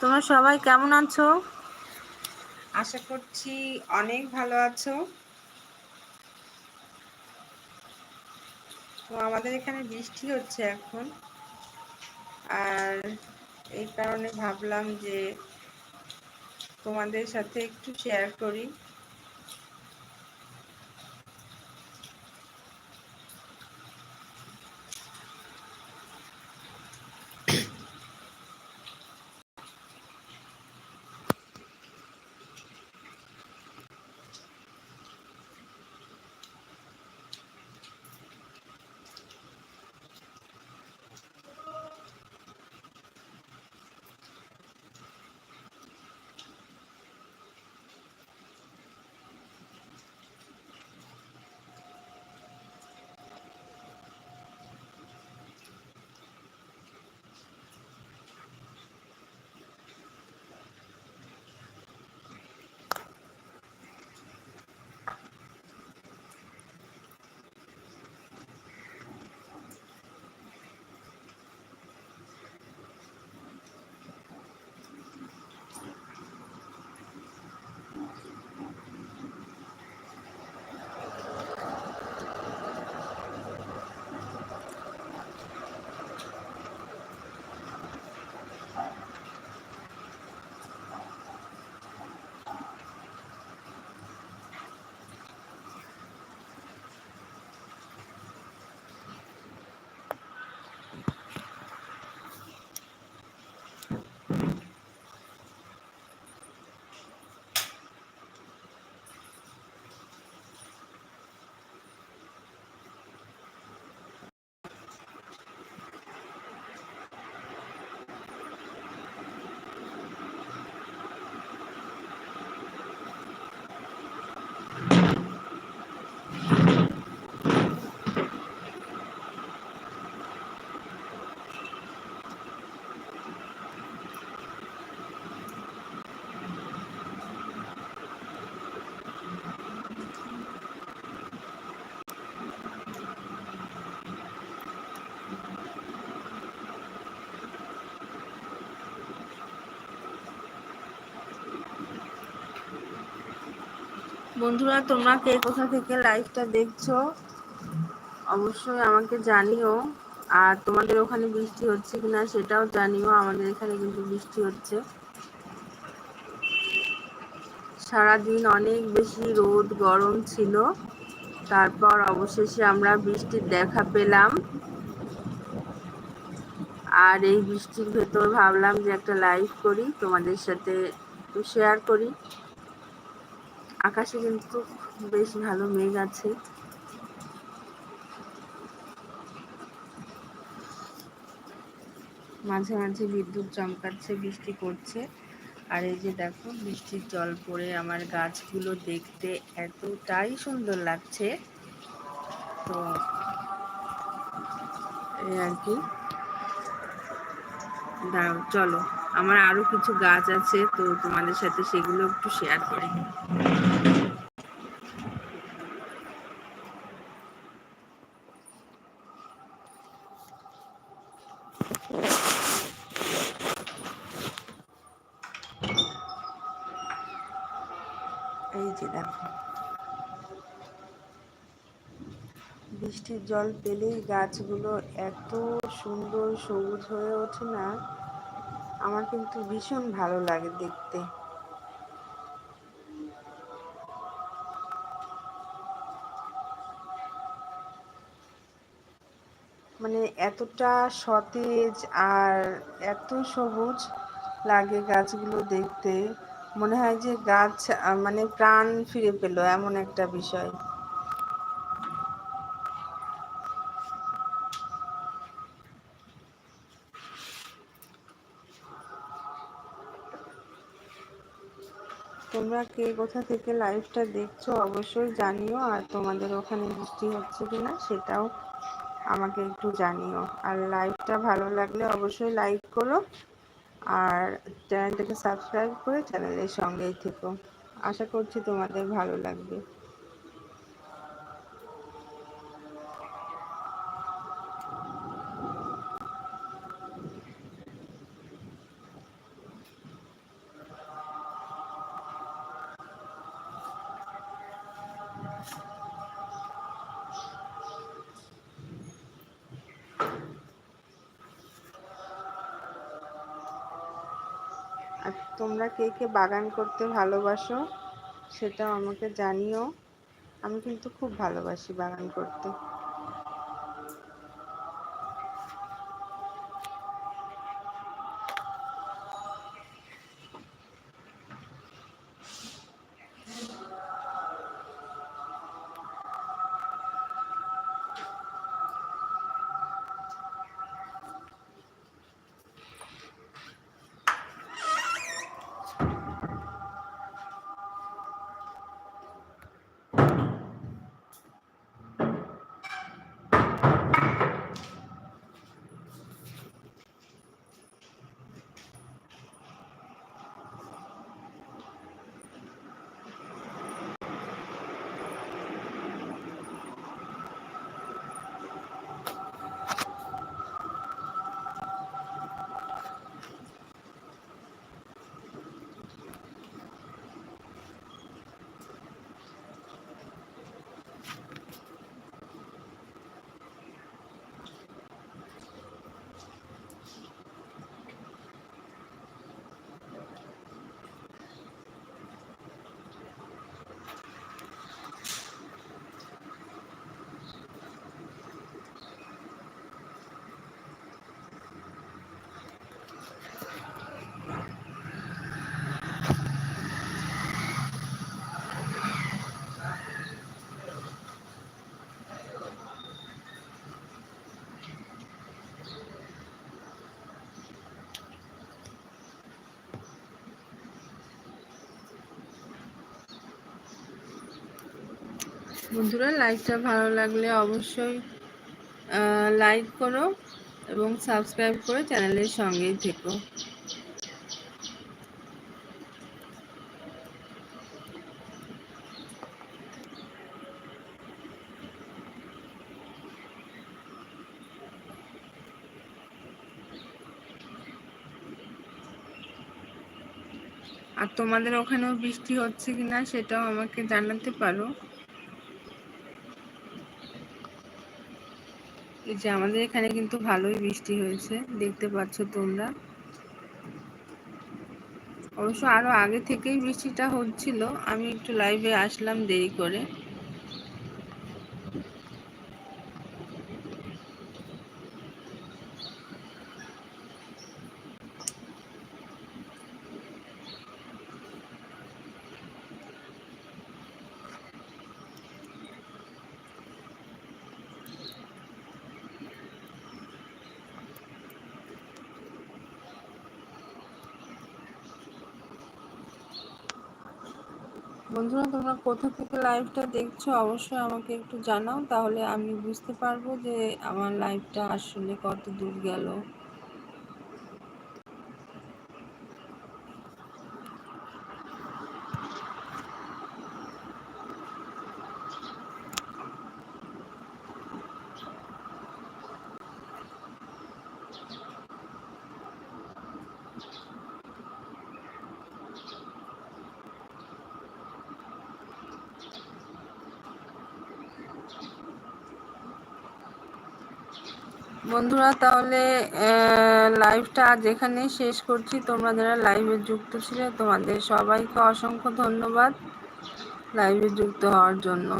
তোমরা সবাই কেমন আছো? আশা করছি অনেক ভালো আছো। তো আমাদের এখানে বৃষ্টি হচ্ছে এখন। আর এই কারণে ভাবলাম যে তোমাদের সাথে একটু শেয়ার করি। বন্ধুরা, তোমরা কে কোথা থেকে লাইভটা দেখছ? অবশ্যই আমাকে জানিও। আর তোমাদের ওখানে বৃষ্টি হচ্ছে কিনা সেটাও জানিও। আমাদের এখানে কিন্তু বৃষ্টি হচ্ছে। সারাদিন অনেক বেশি রোদ, গরম ছিল। তারপর অবশেষে আমরা বৃষ্টির দেখা পেলাম। আর এই বৃষ্টির ভেতর ভাবলাম যে একটা লাইভ করি, তোমাদের সাথে একটু শেয়ার করি। আকাশে কিন্তু বেশ ভালো মেঘ আছে। মাঝে মাঝে বিদ্যুৎ চমকাচ্ছে, বৃষ্টি পড়ছে। আর এই যে দেখো, বৃষ্টির জল পড়ে আমার গাছগুলো দেখতে এতটাই সুন্দর লাগছে। তো, এই আর কি। দাঁড়াও, চলো। আমার আরও কিছু গাছ আছে, তো তোমাদের সাথে সেগুলো একটু শেয়ার করি। যে দেখো। বৃষ্টির জল পেলেই গাছগুলো এত সুন্দর সবুজ হয়ে ওঠে না, আমার কিন্তু ভীষণ ভালো লাগে দেখতে। মানে এতটা সতেজ আর এত সবুজ লাগে গাছগুলো দেখতে। মনে হয় যে গাছ মানে প্রাণ ফিরে পেল এমন একটা বিষয়। তোমরা কে কোথা থেকে লাইভটা দেখছ অবশ্যই জানিও, আর তোমাদের ওখানে বৃষ্টি হচ্ছে কিনা সেটাও আমাকে একটু জানিও। আর লাইভটা ভালো লাগলে অবশ্যই লাইক করো। আর চ্যানেলটাকে সাবস্ক্রাইব করে চ্যানেলের সঙ্গেই থেকো। আশা করছি তোমাদের ভালো লাগবে। তোমরা কে কে বাগান করতে ভালোবাসো সেটাও আমাকে জানিও। আমি কিন্তু খুব ভালোবাসি বাগান করতে। বন্ধুরা লাইভটা ভালো লাগলে অবশ্যই লাইক করো এবং সাবস্ক্রাইব করে চ্যানেলের সঙ্গেই থেকো। আর তোমাদের ওখানেও বৃষ্টি হচ্ছে কিনা সেটাও আমাকে জানাতে পারো। যে আমাদের এখানে কিন্তু ভালোই বৃষ্টি হয়েছে, দেখতে পাচ্ছ তোমরা। অবশ্য আরও আগে থেকেই বৃষ্টিটা হচ্ছিল, আমি একটু লাইভে আসলাম দেরি করে। বন্ধুরা, তোমরা কোথা থেকে লাইভটা দেখছ অবশ্যই আমাকে একটু জানাও, তাহলে আমি বুঝতে পারব যে আমার লাইভটা আসলে কত দূর গেল। বন্ধুরা, তাহলে লাইভটা আজ এখানে শেষ করছি। তোমরা যারা লাইভে যুক্ত ছিলে, তোমাদের সবাইকে অসংখ্য ধন্যবাদ লাইভে যুক্ত হওয়ার জন্য।